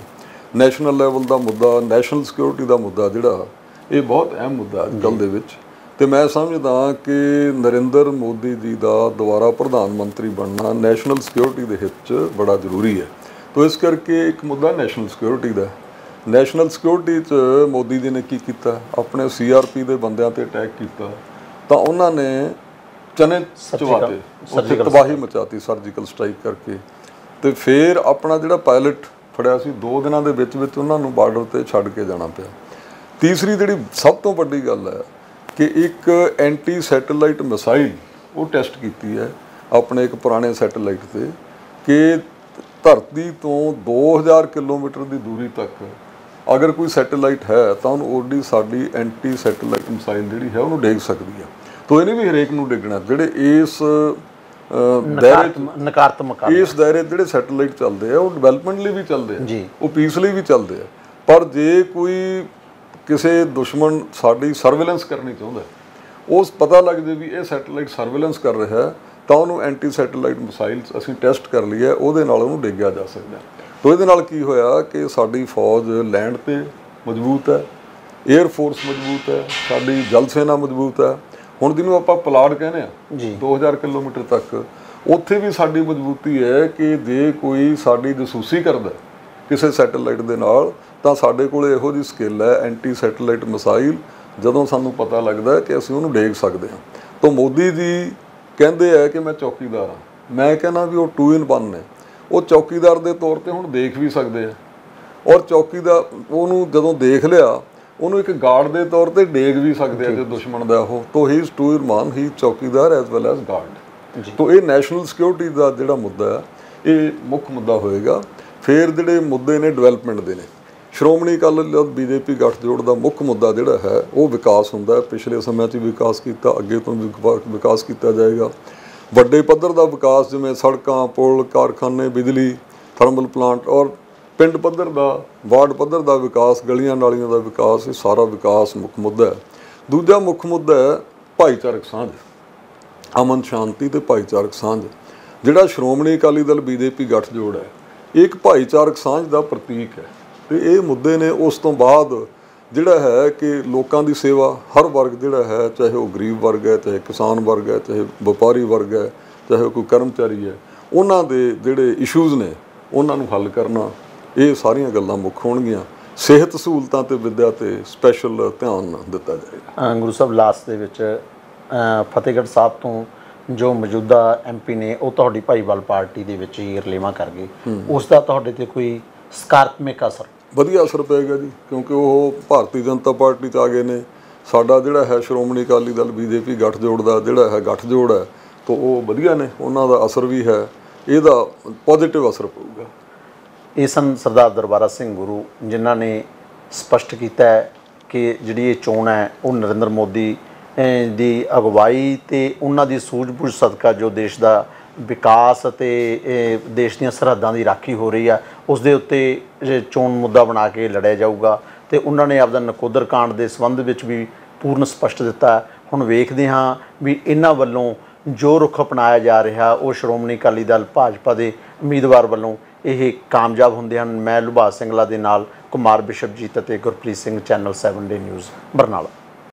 ਨੈਸ਼ਨਲ ਲੈਵਲ ਦਾ ਮੁੱਦਾ, ਨੈਸ਼ਨਲ ਸਿਕਿਉਰਿਟੀ ਦਾ ਮੁੱਦਾ ਜਿਹੜਾ, ਇਹ ਬਹੁਤ ਅਹਿਮ ਮੁੱਦਾ ਅੱਜ ਕੱਲ੍ਹ ਦੇ ਵਿੱਚ। ਤੇ ਮੈਂ ਸਮਝਦਾ ਕਿ ਨਰਿੰਦਰ ਮੋਦੀ ਜੀ ਦਾ ਦੁਬਾਰਾ ਪ੍ਰਧਾਨ ਮੰਤਰੀ ਬਣਨਾ ਨੈਸ਼ਨਲ ਸਿਕਿਉਰਿਟੀ ਦੇ ਹਿੱਤ 'ਚ ਬੜਾ ਜ਼ਰੂਰੀ ਹੈ। ਤੋ ਇਸ ਕਰਕੇ ਇੱਕ ਮੁੱਦਾ ਨੈਸ਼ਨਲ ਸਿਕਿਉਰਿਟੀ ਦਾ ਨੈਸ਼ਨਲ ਸਿਕਿਉਰਿਟੀ 'ਚ ਮੋਦੀ ਜੀ ਨੇ ਕੀ ਕੀਤਾ? ਆਪਣੇ ਸੀਆਰਪੀ ਦੇ ਬੰਦਿਆਂ ਤੇ ਅਟੈਕ ਕੀਤਾ। ਤਾਂ ਉਹਨਾਂ ਨੇ ਚਨੇ ਚਵਾਤੇ। ਉੱਥੇ ਤਬਾਹੀ ਮਚਾਤੀ ਸਰਜੀਕਲ ਸਟ੍ਰਾਈਕ ਕਰਕੇ। ਤੇ ਫਿਰ ਆਪਣਾ ਜਿਹੜਾ ਪਾਇਲਟ ਫੜਿਆ ਸੀ 2 ਦਿਨਾਂ ਦੇ ਵਿੱਚ ਵਿੱਚ ਉਹਨਾਂ ਨੂੰ ਬਾਰਡਰ ਤੇ ਛੱਡ ਕੇ ਜਾਣਾ ਪਿਆ। ਤੀਸਰੀ ਜਿਹੜੀ ਸਭ ਤੋਂ ਵੱਡੀ ਗੱਲ ਹੈ ਕਿ ਇੱਕ ਐਂਟੀ ਸੈਟੇਲਾਈਟ ਮਿਸਾਈਲ ਉਹ ਟੈਸਟ ਕੀਤੀ ਹੈ ਆਪਣੇ ਇੱਕ ਪੁਰਾਣੇ ਸੈਟੇਲਾਈਟ ਤੇ ਕਿ ਧਰਤੀ ਤੋਂ 2000 ਕਿਲੋਮੀਟਰ ਦੀ ਦੂਰੀ ਤੱਕ ਅਗਰ ਕੋਈ ਸੈਟੇਲਾਈਟ ਹੈ ਤਾਂ ਉਹਨੂੰ ਉਹਦੀ ਸਾਡੀ ਐਂਟੀ ਸੈਟੇਲਾਈਟ ਮਿਸਾਈਲ ਜਿਹੜੀ ਹੈ ਉਹਨੂੰ ਡੇਗ ਸਕਦੀ ਹੈ ਤੋਂ ਇਹ ਨਹੀਂ ਵੀ ਹਰੇਕ ਨੂੰ ਡੇਗਣਾ ਜਿਹੜੇ ਇਸ ਦਾਇਰੇ ਨਕਾਰਾਤਮਕ ਇਸ ਦਾਇਰੇ ਜਿਹੜੇ ਸੈਟੇਲਾਈਟ ਚੱਲਦੇ ਆ ਉਹ ਡਿਵੈਲਪਮੈਂਟ ਲਈ ਵੀ ਚੱਲਦੇ ਆ। ਉਹ ਪੀਸ ਲਈ ਵੀ ਚੱਲਦੇ ਆ ਪਰ ਜੇ ਕੋਈ ਕਿਸੇ ਦੁਸ਼ਮਣ ਸਾਡੀ ਸਰਵੇਲੈਂਸ ਕਰਨੀ ਚਾਹੁੰਦਾ ਉਸ ਪਤਾ ਲੱਗ ਜੇ ਵੀ ਇਹ ਸੈਟੇਲਾਈਟ ਸਰਵੇਲੈਂਸ ਕਰ ਰਿਹਾ ਤਾਂ ਉਹਨੂੰ ਐਂਟੀ ਸੈਟੇਲਾਈਟ ਮਿਸਾਈਲਸ ਅਸੀਂ ਟੈਸਟ ਕਰ ਲਈ ਹੈ ਉਹਦੇ ਨਾਲ ਉਹਨੂੰ ਡੇਗਿਆ ਜਾ ਸਕਦਾ। ਤੋਂ ਇਹਦੇ ਨਾਲ ਕੀ ਹੋਇਆ ਕਿ ਸਾਡੀ ਫੌਜ ਲੈਂਡ ਤੇ ਮਜ਼ਬੂਤ ਹੈ 에ਅਰ ਫੋਰਸ ਮਜ਼ਬੂਤ ਹੈ ਸਾਡੀ ਜਲ ਸੈਨਾ ਮਜ਼ਬੂਤ ਹੈ। ਹੁਣ ਜਿਹਨੂੰ ਆਪਾਂ ਪਲਾਡ ਕਹਿੰਦੇ ਆ ਜੀ। 2000 ਕਿਲੋਮੀਟਰ ਤੱਕ ਉੱਥੇ ਵੀ ਸਾਡੀ ਮਜ਼ਬੂਤੀ ਹੈ ਕਿ ਜੇ ਕੋਈ ਸਾਡੀ ਜਸੂਸੀ ਕਰਦਾ ਕਿਸੇ ਸੈਟੇਲਾਈਟ ਦੇ ਨਾਲ ਤਾਂ ਸਾਡੇ ਕੋਲ ਇਹੋ ਜਿਹੀ ਸਕਿੱਲ ਹੈ ਐਂਟੀ ਸੈਟੇਲਾਈਟ ਮਿਸਾਈਲ ਜਦੋਂ ਸਾਨੂੰ ਪਤਾ ਲੱਗਦਾ ਕਿ ਅਸੀਂ ਉਹਨੂੰ ਡੇਗ ਸਕਦੇ ਹਾਂ। ਤਾਂ ਮੋਦੀ ਜੀ ਕਹਿੰਦੇ ਆ ਕਿ ਮੈਂ ਚੌਕੀਦਾਰ ਹਾਂ। ਮੈਂ ਕਹਿੰਦਾ ਵੀ ਉਹ 2 ਇਨ 1 ਨੇ। ਉਹ ਚੌਕੀਦਾਰ ਦੇ ਤੌਰ ਤੇ ਹੁਣ ਦੇਖ ਵੀ ਸਕਦੇ ਆ। ਔਰ ਚੌਕੀਦਾਰ ਉਹਨੂੰ ਜਦੋਂ ਦੇਖ ਲਿਆ ਉਹਨੂੰ ਇੱਕ ਗਾਰਡ ਦੇ ਤੌਰ ਤੇ ਡੇਗ ਵੀ ਸਕਦੇ ਆ ਜੇ ਦੁਸ਼ਮਣ ਦਾ ਉਹ। ਤੋ he is to ਇਰਮਾਨ he chowkidar as well as guard ਤੋ ਇਹ ਨੈਸ਼ਨਲ ਸਿਕਿਉਰਿਟੀ ਦਾ ਜਿਹੜਾ ਮੁੱਦਾ ਹੈ ਇਹ ਮੁੱਖ ਮੁੱਦਾ ਹੋਏਗਾ। ਫਿਰ ਜਿਹੜੇ ਮੁੱਦੇ ਨੇ ਡਿਵੈਲਪਮੈਂਟ ਦੇ ਨੇ। ਸ਼੍ਰੋਮਣੀ ਅਕਾਲੀ ਦਲ ਬੀਜੇਪੀ ਗੱਠਜੋੜ ਦਾ ਮੁੱਖ ਮੁੱਦਾ ਜਿਹੜਾ ਹੈ ਉਹ ਵਿਕਾਸ ਹੁੰਦਾ ਹੈ। ਪਿਛਲੇ ਸਮਿਆਂ 'ਚ ਵਿਕਾਸ ਕੀਤਾ ਅੱਗੇ ਤੋਂ ਵੀ ਵਿਕਾ- ਵਿਕਾਸ ਕੀਤਾ ਜਾਏਗਾ। ਵੱਡੇ ਪੱਧਰ ਦਾ ਵਿਕਾਸ ਜਿਵੇਂ ਸੜਕਾਂ, ਪੁਲ, ਕਾਰਖਾਨੇ, ਬਿਜਲੀ, ਥਰਮਲ ਪਲਾਂਟ ਔਰ ਪਿੰਡ ਪੱਧਰ ਦਾ, ਵਾਰਡ ਪੱਧਰ ਦਾ ਵਿਕਾਸ, ਗਲੀਆਂ ਨਾਲੀਆਂ ਦਾ ਵਿਕਾਸ, ਇਹ ਸਾਰਾ ਵਿਕਾਸ ਮੁੱਖ ਮੁੱਦਾ ਹੈ। ਦੂਜਾ ਮੁੱਖ ਮੁੱਦਾ ਹੈ ਭਾਈਚਾਰਕ ਸਾਂਝ। ਅਮਨ ਸ਼ਾਂਤੀ ਤੇ ਭਾਈਚਾਰਕ ਸਾਂਝ, ਜਿਹੜਾ ਸ਼੍ਰੋਮਣੀ ਅਕਾਲੀ ਦਲ ਬੀਜੇਪੀ ਗੱਠਜੋੜ ਹੈ। ਇਹ ਇੱਕ ਭਾਈਚਾਰਕ ਸਾਂਝ ਦਾ ਪ੍ਰਤੀਕ ਹੈ ਤੇ ਇਹ ਮੁੱਦੇ ਨੇ ਉਸ ਤੋਂ ਬਾਅਦ ਜਿਹੜਾ ਹੈ ਕਿ ਲੋਕਾਂ ਦੀ ਸੇਵਾ ਹਰ ਵਰਗ ਜਿਹੜਾ ਹੈ ਚਾਹੇ ਉਹ ਗਰੀਬ ਵਰਗ ਹੈ ਚਾਹੇ ਕਿਸਾਨ ਵਰਗ ਹੈ ਚਾਹੇ ਵਪਾਰੀ ਵਰਗ ਹੈ ਚਾਹੇ ਕੋਈ ਕਰਮਚਾਰੀ ਹੈ ਉਹਨਾਂ ਦੇ ਜਿਹੜੇ ਇਸ਼ੂਜ਼ ਨੇ ਉਹਨਾਂ ਨੂੰ ਹੱਲ ਕਰਨਾ ਇਹ ਸਾਰੀਆਂ ਗੱਲਾਂ ਮੁੱਖ ਹੋਣਗੀਆਂ। ਸਿਹਤ ਸਹੂਲਤਾਂ ਤੇ ਵਿੱਦਿਆ ਤੇ ਸਪੈਸ਼ਲ ਧਿਆਨ ਦਿੱਤਾ ਜਾਏਗਾ। ਗੁਰੂ ਸਾਹਿਬ ਲਾਸਟ ਦੇ ਵਿੱਚ ਫਤਿਹਗੜ੍ਹ ਸਾਹਿਬ ਤੋਂ ਜੋ ਮੌਜੂਦਾ ਐਮਪੀ ਨੇ ਉਹ ਤੁਹਾਡੀ ਭਾਈਵਾਲ ਪਾਰਟੀ ਦੇ ਵਿੱਚ ਹੀ ਰਲੇਵਾਂ ਕਰ ਗਏ। ਉਸ ਦਾ ਤੁਹਾਡੇ ਤੇ ਕੋਈ ਸਕਾਰਾਤਮਕ ਅਸਰ ਵਧੀਆ ਅਸਰ ਪਏਗਾ ਜੀ, ਕਿਉਂਕਿ ਉਹ ਭਾਰਤੀ ਜਨਤਾ ਪਾਰਟੀ ਚ ਆ ਗਏ ਨੇ। ਸਾਡਾ ਜਿਹੜਾ ਹੈ ਸ਼੍ਰੋਮਣੀ ਅਕਾਲੀ ਦਲ ਬੀਜੇਪੀ ਗੱਠਜੋੜ ਦਾ ਜਿਹੜਾ ਹੈ ਗੱਠਜੋੜ ਹੈ, ਤਾਂ ਉਹ ਵਧੀਆ ਨੇ, ਉਹਨਾਂ ਦਾ ਅਸਰ ਵੀ ਹੈ। ਇਹਦਾ ਪੋਜ਼ਿਟਿਵ ਅਸਰ ਪਊਗਾ। ਇਹ ਸਨ ਸਰਦਾਰ ਦਰਬਾਰਾ ਸਿੰਘ ਗੁਰੂ, ਜਿਨ੍ਹਾਂ ਨੇ ਸਪਸ਼ਟ ਕੀਤਾ ਹੈ ਕਿ ਜਿਹੜੀ ਇਹ ਚੋਣ ਹੈ, ਉਹ ਨਰਿੰਦਰ ਮੋਦੀ ਦੀ ਅਗਵਾਈ ਤੇ ਉਹਨਾਂ ਦੀ ਸੂਝ-ਬੂਝ ਸਦਕਾ ਜੋ ਦੇਸ਼ ਦਾ ਵਿਕਾਸ ਅਤੇ ਦੇਸ਼ ਦੀਆਂ ਸਰਹੱਦਾਂ ਦੀ ਰਾਖੀ ਹੋ ਰਹੀ ਆ, ਉਸ ਦੇ ਉੱਤੇ ਚੋਣ ਮੁੱਦਾ ਬਣਾ ਕੇ ਲੜਿਆ ਜਾਊਗਾ ਤੇ ਉਹਨਾਂ ਨੇ ਆਪਦਾ ਨਕੋਦਰ ਕਾਂਡ ਦੇ ਸੰਬੰਧ ਵਿੱਚ ਵੀ ਪੂਰਨ ਸਪਸ਼ਟ ਦਿੱਤਾ। ਹੁਣ ਵੇਖਦੇ ਹਾਂ ਵੀ ਇਹਨਾਂ ਵੱਲੋਂ ਜੋ ਰੁਖ ਅਪਣਾਇਆ ਜਾ ਰਿਹਾ, ਉਹ ਸ਼੍ਰੋਮਣੀ ਅਕਾਲੀ ਦਲ ਭਾਜਪਾ ਦੇ ਉਮੀਦਵਾਰ ਵੱਲੋਂ ਇਹ ਕਾਮਯਾਬ ਹੁੰਦੇ ਹਨ। ਮੈਂ ਲੁਭਾ ਸਿੰਘਲਾ ਦੇ ਨਾਲ ਕੁਮਾਰ ਬਿਸ਼ਪਜੀਤ ਅਤੇ Gurpreet Singh, channel 7 day news, Barnala.